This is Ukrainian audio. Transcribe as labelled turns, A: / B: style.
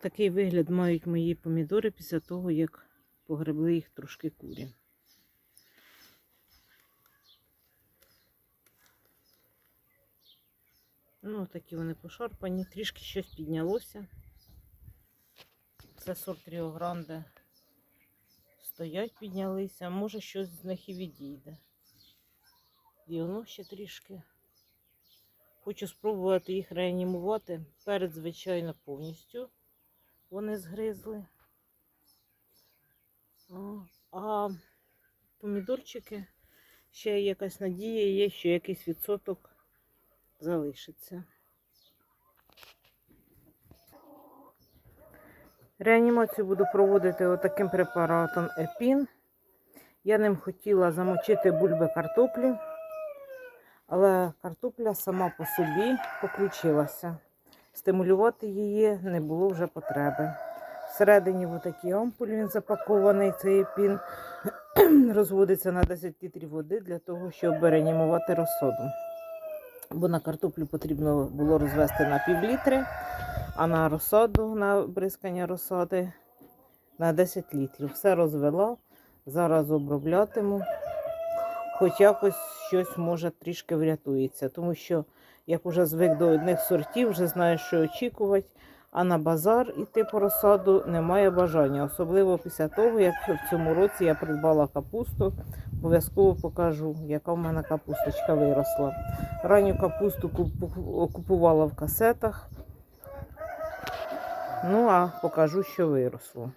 A: Такий вигляд мають мої помідори після того, як погребли їх трошки курі. Ну, такі вони пошарпані, трішки щось піднялося. Це сорт Ріо Гранде. Стоять, піднялися, може щось з них і відійде. І воно ще трішки. Хочу спробувати їх реанімувати. Перед, звичайно, повністю вони згризли. А, помідорчики, ще якась надія є, що якийсь відсоток залишиться. Реанімацію буду проводити отаким препаратом Епін. Я ним хотіла замочити бульби картоплі, але картопля сама по собі поключилася. Стимулювати її не було вже потреби. Всередині в такій ампулі він запакований, цей епін розводиться на 10 літрів води для того, щоб реанімувати розсоду. Бо на картоплю потрібно було розвести на пів літри, а на розсаду, на бризкання розсади на 10 літрів. Все розвела, зараз оброблятиму. Хоч якось щось може трішки врятується, тому що як вже звик до одних сортів, вже знаю, що очікувати, а на базар іти по розсаду немає бажання. Особливо після того, як в цьому році я придбала капусту. Обов'язково покажу, яка в мене капусточка виросла. Ранню капусту купувала в касетах. Ну, а покажу, що виросло.